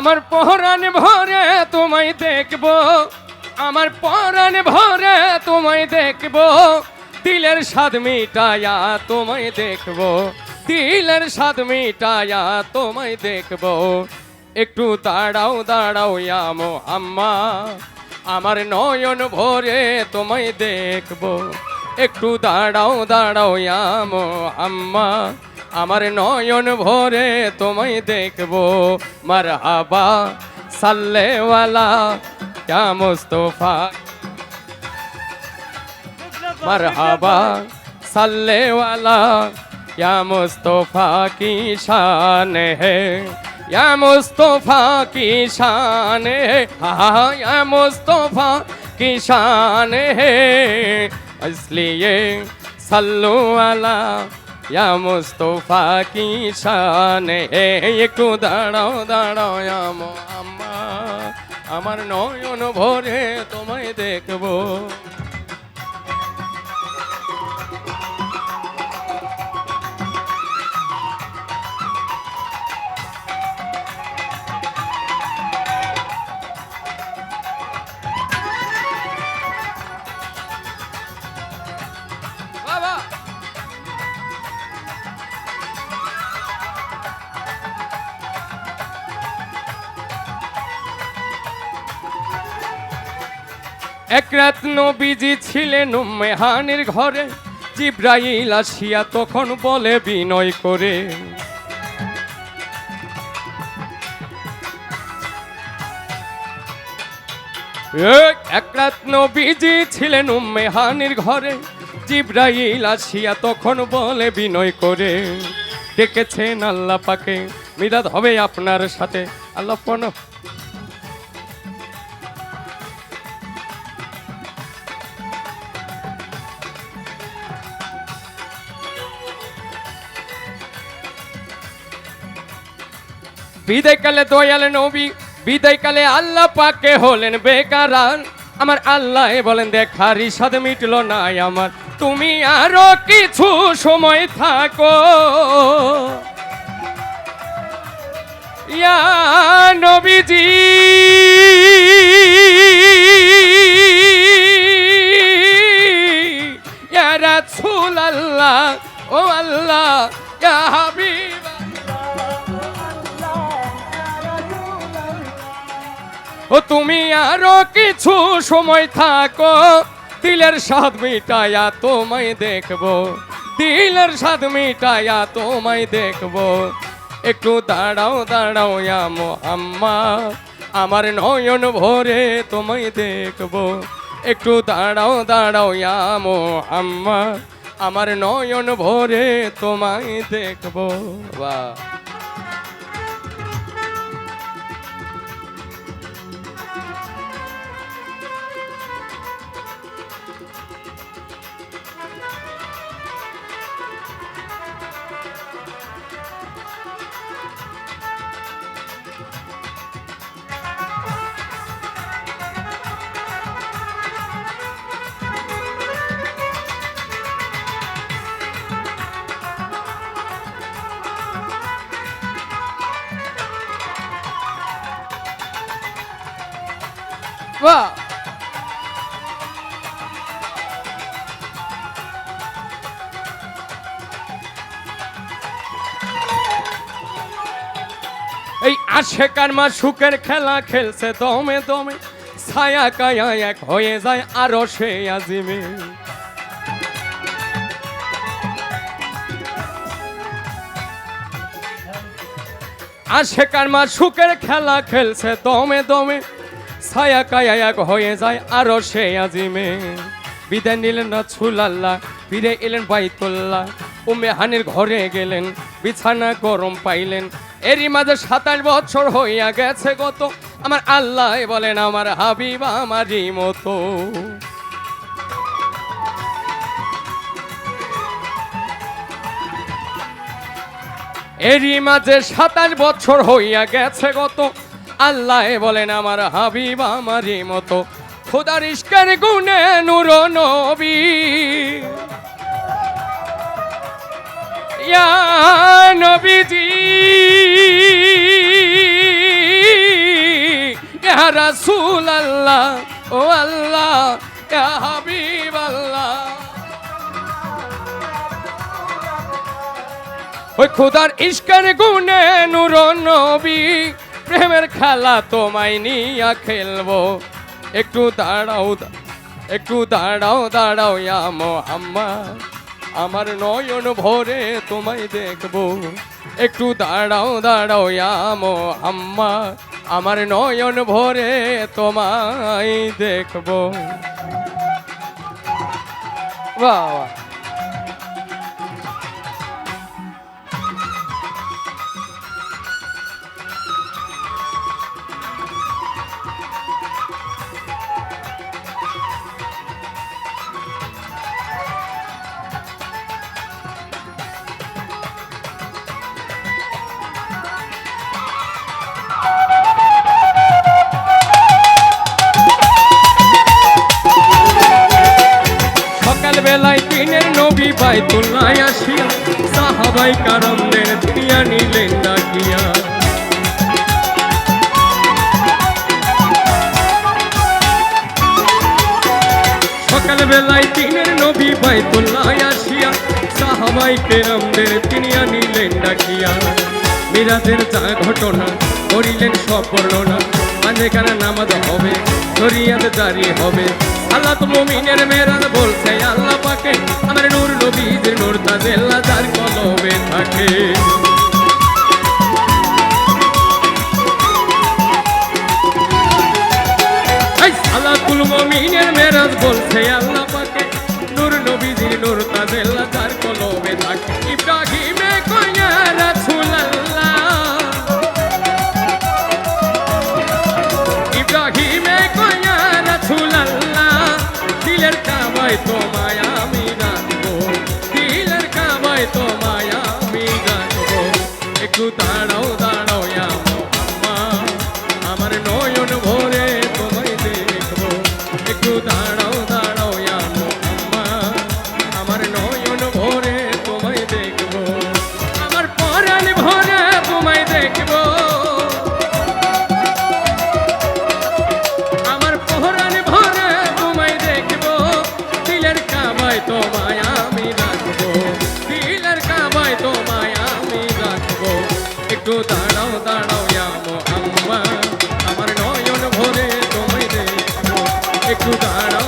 আমার পহরান ভরে তোমায় দেখব। আমার পরাণ ভরে তোমায় দেখব। দিলের স্বাদ মিটায়া তোমায় দেখব। দিলের স্বাদ মিটায়া তোমায় দেখব। একটু দাঁড়াও দাঁড়াও ইয়ামো আম্মা আমার নয়ন ভরে তোমায় দেখব। একটু দাঁড়াও দাঁড়াও ইয়ামো আম্মা আমার নয়ন ভরে তোমায় দেখব মারহাবা সাল্লেওয়ালা क्या मुस्तफा मरहबा सल्ले वाला क्या मुस्तफा की शान है या मुस्तफा की शान है हाँ या मुस्तफा की शान है इसलिए सल्लू वाला या मुस्तफा की शान है একটু দাঁড়াও দাঁড়াও या মোহাম্মদ আমার নয়ন ভরে তোমায় দেখবো এক রাত নবীজি ছিলেন মেহানের ঘরে, জিব্রাইল আসিয়া তখন বলে বিনয় করে। এক রাত নবীজি ছিলেন মেহানের ঘরে, জিব্রাইল আসিয়া তখন বলে বিনয় করে। ডেকেছেন আল্লাহ পাকে হবে আপনার সাথে। আল্লাহ বিদায়কালে দয়াল নবী, বিদায়কালে আল্লাহ পাকে হলেন বেকারান। আমার আল্লাহ বলেন, দেখারি সাদ মিটল নাই আমার। তুমি আরও কিছু সময় থাকো। ইয়া নবীজি! ও তুমি আরও কিছু সময় থাকো। দিলের স্বাদ মিটায়া তোমায় দেখব। দিলের স্বাদ মিটায়া তোমায় দেখব। একটু দাঁড়াও দাঁড়াও আমো আম্মা আমার নয়ন ভরে তোমায় দেখব। একটু দাঁড়াও দাঁড়াও আমো আম্মা আমার নয়ন ভরে তোমায় দেখব। বাহ। বাহ এই আশেকার মা সুখের খেলা খেলছে দমে দমে। ছায়া কায়া এক হয়ে যায় আরও সে আজিমে। আশেকার মা সুখের খেলা খেলছে দমে দমে। ছায়া কায়া হয়ে যায় আরও সে আজিমে। বিদায় নিলেন না ছুলাল্লাহ ফিরে এলেন বাইতুল্লাহ। উমে হানির ঘরে গেলেন, বিছানা গরম পাইলেন। এরই মাঝে সাতাশ বছর হইয়া গেছে গত। আমার আল্লাহ বলেন, আমার হাবিব আমারই মতো। এরই মাঝে সাতাশ বছর হইয়া গেছে গত। আল্লাহ বলেন, আমার হাবিব আমারই মতো। খোদার ইস্কের গুনে নূর নবী। ইয়া নবীজি রাসূল আল্লাহ ও আল্লাহ, ইয়া হাবিব আল্লাহ ওই খোদার ইস্কার গুনে নূর নবী। প্রেমের খেলা তোমায় নিয়া খেলব। একটু দাঁড়াও একটু দাঁড়াও দাঁড়াও ইয়া আম্মা আমার নয়ন ভরে তোমায় দেখব। একটু দাঁড়াও দাঁড়াও ইয়া মোহাম্মদ আমার নয়ন ভরে তোমায় দেখব। বাহ। নবী আসিয়া সাহাবাই কারণদের দুনিয়া নিলেন ডাকিয়া। সকাল বেলায় দিনের নবী বাইতুল্লাহ আসিয়া সাহাবাই কেরামদের তিনিয়া নিলেন ডাকিয়া। মিরাজের যা ঘটনা, করিলেন সব মাঝেখানে নামাজ হবে, শরিয়াত জারি হবে। আল্লাহ তো মুমিনের মেরাজ বলছে, আল্লাহ পাকে আমার নূর নবীদের নূর তাজেল্লা যার কলবে থাকে। আল্লাহ কুল মুমিনের মেরাজ বলছে, আল্লাহ Guru Nanak. একটু দাঁড়া